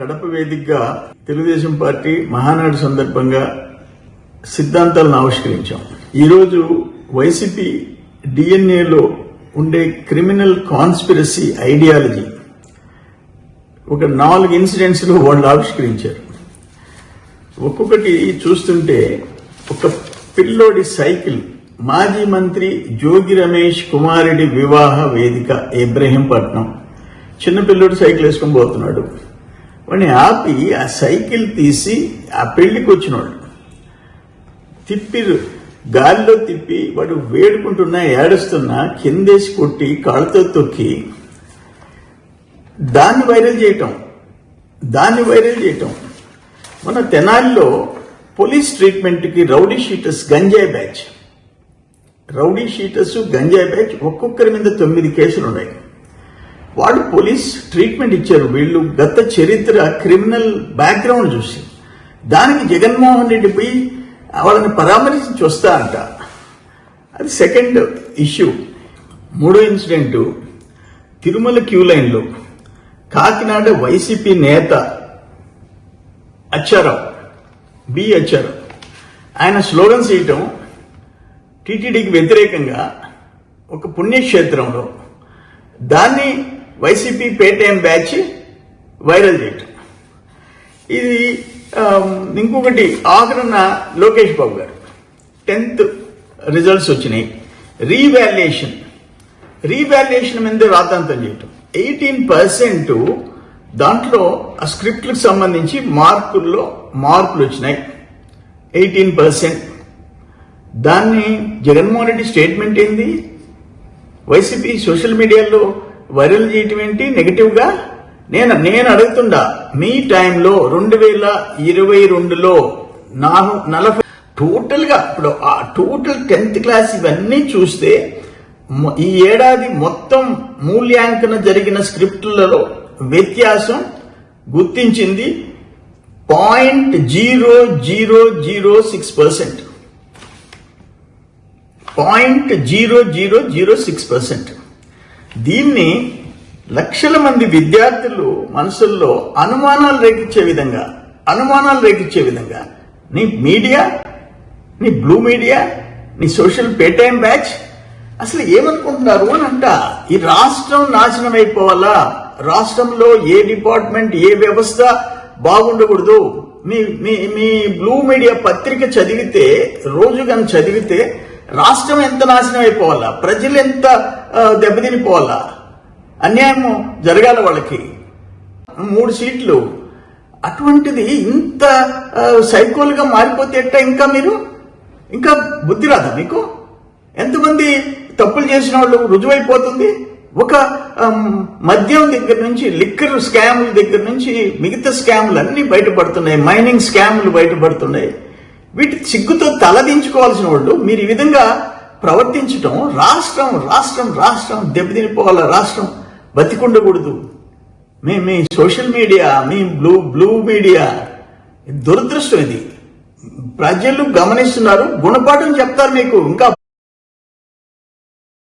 కడప వేదికగా తెలుగుదేశం పార్టీ మహానాడు సందర్భంగా సిద్ధాంతాలను ఆవిష్కరించాం. ఈరోజు వైసీపీ డిఎన్ఏలో ఉండే క్రిమినల్ కాన్స్పిరసీ ఐడియాలజీ ఒక నాలుగు ఇన్సిడెంట్స్లో వాళ్ళు ఆవిష్కరించారు. ఒక్కొక్కటి చూస్తుంటే ఒక పిల్లోడి సైకిల్ మాజీ మంత్రి జోగి రమేష్ కుమారుడి వివాహ వేదిక ఇబ్రహీంపట్నం చిన్న పిల్లోడు సైకిల్ వేసుకొని పోతున్నాడు. వాడిని ఆపి ఆ సైకిల్ తీసి ఆ పెళ్ళికి వచ్చినవాడు తిప్పిరు గాలిలో తిప్పి వాడు వేడుకుంటున్నా ఏడుస్తున్నా కిందేసి కొట్టి కాళ్ళతో తొక్కి దాన్ని వైరల్ చేయటం దాన్ని వైరల్ చేయటం. మన తెనాలిలో పోలీస్ ట్రీట్మెంట్కి రౌడీ షీటర్స్ గంజాయి బ్యాచ్. రౌడీ షీటర్స్ గంజాయి బ్యాచ్ ఒక్కొక్కరి మీద తొమ్మిది కేసులు ఉన్నాయి వాళ్ళు పోలీస్ ట్రీట్మెంట్ ఇచ్చారు వీళ్ళు గత చరిత్ర క్రిమినల్ బ్యాక్గ్రౌండ్ చూసి. దానికి జగన్మోహన్ రెడ్డి పోయి వాళ్ళని పరామర్శించి వస్తా అంట. అది సెకండ్ ఇష్యూ. మూడో ఇన్సిడెంట్. తిరుమల క్యూ లైన్లో కాకినాడ వైసీపీ నేత అచ్చారావు బి అచ్చారావు. ఆయన స్లోగన్స్ చేయటం టీటీడీకి వ్యతిరేకంగా ఒక పుణ్యక్షేత్రంలో దాన్ని వైసీపీ పేటీఎం బ్యాచ్ వైరల్ చేయటం. ఇది ఇంకొకటి ఆఖరణ లోకేష్ బాబు గారు. టెన్త్ రిజల్ట్స్ వచ్చినాయి. రీవాల్యుయేషన్. రీవాల్యుయేషన్ మీద రాతాంతం చేయటం. ఎయిటీన్ పర్సెంట్ దాంట్లో ఆ స్క్రిప్ట్లకు సంబంధించి మార్కుల్లో మార్కులు వచ్చినాయి. Eighteen percent. దాన్ని జగన్మోహన్ రెడ్డి స్టేట్మెంట్ ఏంది? వైసీపీ సోషల్ మీడియాలో వైరల్ చేయటం ఏంటి గా నేను నేను అడుగుతుండా మీ టైంలో రెండు వేల ఇరవై రెండులో నాను నలభై టోటల్గా ఇప్పుడు ఆ టోటల్ టెన్త్ క్లాస్ ఇవన్నీ చూస్తే ఈ ఏడాది మొత్తం మూల్యాంకన జరిగిన స్క్రిప్టులలో వ్యత్యాసం గుర్తించింది point zero zero zero six percent. Point zero zero zero six percent. దీన్ని లక్షల మంది విద్యార్థులు మనసుల్లో అనుమానాలు రేకిచ్చే విధంగా అనుమానాలు రేకిచ్చే విధంగా నీ మీడియా నీ బ్లూ మీడియా నీ సోషల్ పేటైం బ్యాచ్ అసలు ఏమనుకుంటున్నారు అని అంట. ఈ రాష్ట్రం నాశనం అయిపోవాలా? రాష్ట్రంలో ఏ డిపార్ట్మెంట్ ఏ వ్యవస్థ బాగుండకూడదు? మీ మీ మీ బ్లూ మీడియా పత్రిక చదివితే రోజు కానీ చదివితే రాష్ట్రం ఎంత నాశనం అయిపోవాలా? ప్రజలు ఎంత దెబ్బతినిపోవాలా? అన్యాయం జరగాల వాళ్ళకి. మూడు సీట్లు. అటువంటిది ఇంత సైకోల్గా సైకోలుగా మారిపోతే ఎట్టా ఇంకా మీరు? ఇంకా బుద్ధి రాదా మీకు? ఎంతమంది తప్పులు చేసిన వాళ్ళు రుజువైపోతుంది? ఒక మద్యం దగ్గర నుంచి లిక్కర్ స్కాముల దగ్గర నుంచి మిగతా స్కాములు అన్ని బయటపడుతున్నాయి. మైనింగ్ స్కాములు బయటపడుతున్నాయి. వీటి సిగ్గుతో తలదించుకోవాల్సిన వాళ్ళు మీరు ఈ విధంగా ప్రవర్తించటం రాష్ట్రం రాష్ట్రం రాష్ట్రం దెబ్బతినిపోవాల రాష్ట్రం బతికుండకూడదు. మీ మీ సోషల్ మీడియా మీ బ్లూ బ్లూ మీడియా దురదృష్టం ఇది. ప్రజలు గమనిస్తున్నారు గుణపాఠం చెప్తారు మీకు ఇంకా